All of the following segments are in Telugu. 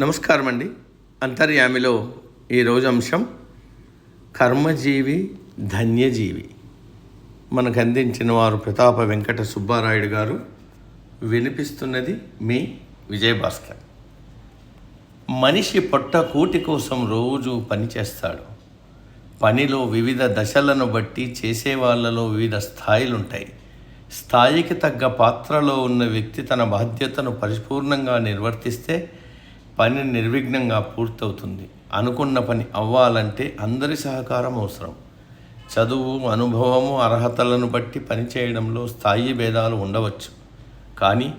నమస్కారం అండి అంతర్యామిలో ఈరోజు అంశం కర్మజీవి ధన్యజీవి. మనకు అందించిన వారు ప్రతాప వెంకట సుబ్బారాయుడు గారు వినిపిస్తున్నది మీ విజయభాస్కర్. మనిషి పొట్ట కూటి కోసం రోజు పనిచేస్తాడు పనిలో వివిధ దశలను బట్టి చేసేవాళ్ళలో వివిధ స్థాయిలుంటాయి. స్థాయికి తగ్గ పాత్రలో ఉన్న వ్యక్తి తన బాధ్యతను పరిపూర్ణంగా నిర్వర్తిస్తే పని నిర్విఘ్నంగా పూర్తవుతుంది. అనుకున్న పని అవ్వాలంటే అందరి సహకారం అవసరం. చదువు అనుభవము అర్హతలను బట్టి పనిచేయడంలో స్థాయి భేదాలు ఉండవచ్చు. కానీ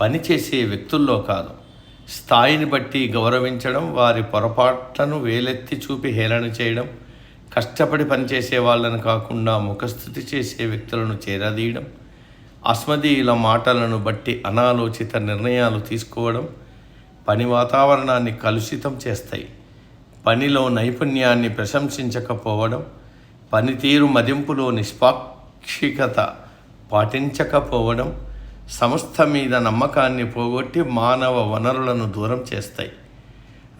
పనిచేసే వ్యక్తుల్లో కాదు. స్థాయిని బట్టి గౌరవించడం వారి పొరపాట్లను వేలెత్తి చూపి హేళన చేయడం కష్టపడి పనిచేసే వాళ్ళని కాకుండా ముఖస్థుతి చేసే వ్యక్తులను చేరదీయడం అస్మదీయుల మాటలను బట్టి అనాలోచిత నిర్ణయాలు తీసుకోవడం పని వాతావరణాన్ని కలుషితం చేస్తాయి. పనిలో నైపుణ్యాన్ని ప్రశంసించకపోవడం పనితీరు మదింపులో నిష్పాక్షికత పాటించకపోవడం సంస్థ మీద నమ్మకాన్ని పోగొట్టి మానవ వనరులను దూరం చేస్తాయి.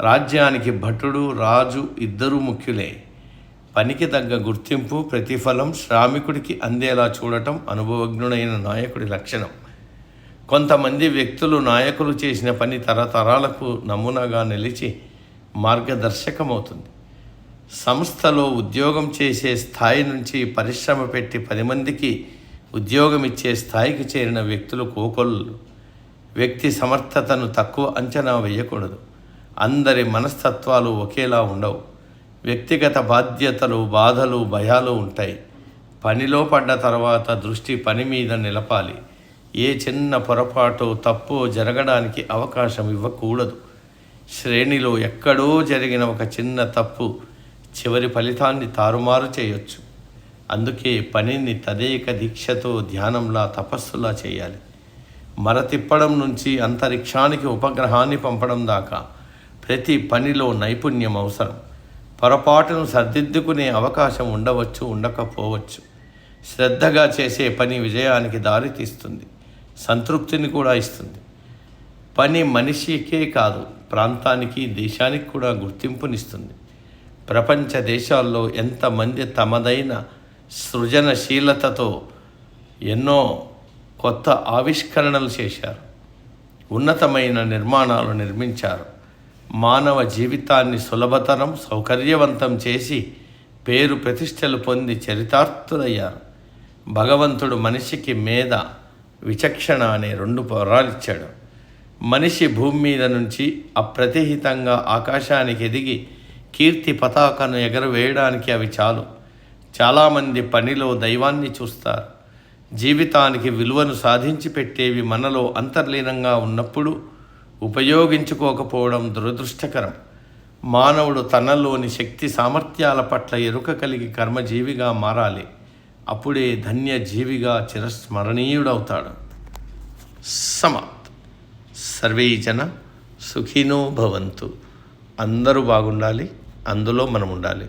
రాజ్యానికి భటుడు రాజు ఇద్దరు ముఖ్యులే. పనికి తగ్గ గుర్తింపు ప్రతిఫలం శ్రామికుడికి అందేలా చూడటం అనుభవజ్ఞుడైన నాయకుడి లక్షణం. కొంతమంది వ్యక్తులు నాయకులు చేసిన పని తరతరాలకు నమూనాగా నిలిచి మార్గదర్శకమవుతుంది. సంస్థలో ఉద్యోగం చేసే స్థాయి నుంచి పరిశ్రమ పెట్టి పది మందికి ఉద్యోగం ఇచ్చే స్థాయికి చేరిన వ్యక్తులు కోకొల్లు. వ్యక్తి సమర్థతను తక్కువ అంచనా వేయకూడదు. అందరి మనస్తత్వాలు ఒకేలా ఉండవు. వ్యక్తిగత బాధ్యతలు బాధలు భయాలు ఉంటాయి. పనిలో పడ్డ తర్వాత దృష్టి పని మీద నిలపాలి. ఏ చిన్న పొరపాటు తప్పు జరగడానికి అవకాశం ఇవ్వకూడదు. శ్రేణిలో ఎక్కడో జరిగిన ఒక చిన్న తప్పు చివరి ఫలితాన్ని తారుమారు చేయొచ్చు. అందుకే పనిని తదేక దీక్షతో ధ్యానంలా తపస్సులా చేయాలి. మర తిప్పడం నుంచి అంతరిక్షానికి ఉపగ్రహాన్ని పంపడం దాకా ప్రతి పనిలో నైపుణ్యం అవసరం. పొరపాటును సర్దిద్దుకునే అవకాశం ఉండవచ్చు ఉండకపోవచ్చు. శ్రద్ధగా చేసే పని విజయానికి దారి తీస్తుంది సంతృప్తిని కూడా ఇస్తుంది. పని మనిషికే కాదు ప్రాంతానికి దేశానికి కూడా గుర్తింపునిస్తుంది. ప్రపంచ దేశాల్లో ఎంతమంది తమదైన సృజనశీలతతో ఎన్నో కొత్త ఆవిష్కరణలు చేశారు. ఉన్నతమైన నిర్మాణాలు నిర్మించారు. మానవ జీవితాన్ని సులభతరం సౌకర్యవంతం చేసి పేరు ప్రతిష్టలు పొంది చరితార్థులయ్యారు. భగవంతుడు మనిషికి మీద విచక్షణ అనే రెండు పొరాలిచ్చాడు మనిషి భూమి మీద నుంచి అప్రతిహితంగా ఆకాశానికి ఎదిగి కీర్తి పతాకను ఎగరవేయడానికి అవి చాలు. చాలామంది పనిలో దైవాన్ని చూస్తారు. జీవితానికి విలువను సాధించి పెట్టేవి మనలో అంతర్లీనంగా ఉన్నప్పుడు ఉపయోగించుకోకపోవడం దురదృష్టకరం. మానవుడు తనలోని శక్తి సామర్థ్యాల పట్ల ఎరుక కలిగి కర్మజీవిగా మారాలి. అప్పుడే ధన్యజీవిగా చిరస్మరణీయుడవుతాడు. సమాప్త్. సర్వే జన సుఖినో భవంతు. అందరూ బాగుండాలి అందులో మనం ఉండాలి